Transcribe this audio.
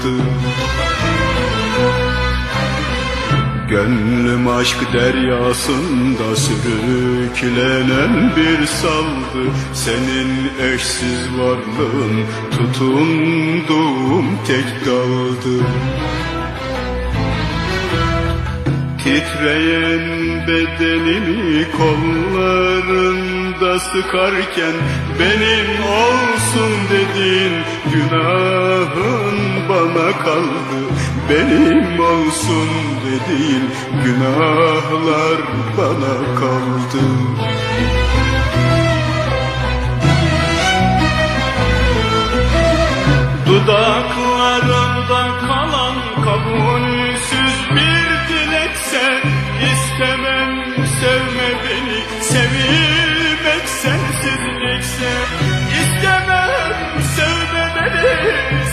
kaldı Gönlüm aşk deryasında sürüklenen bir saldı. Senin eşsiz varlığın tutunduğum tek daldı. Titreyen bedenimi kollarında sıkarken Benim olsun dediğin günahın bana kaldı Benim olsun dediğin günahlar bana kaldı. Dudaklarımda kalan kabulsüz bir dilekse istemem sevme beni sevilmek sensizlikse istemem sevme beni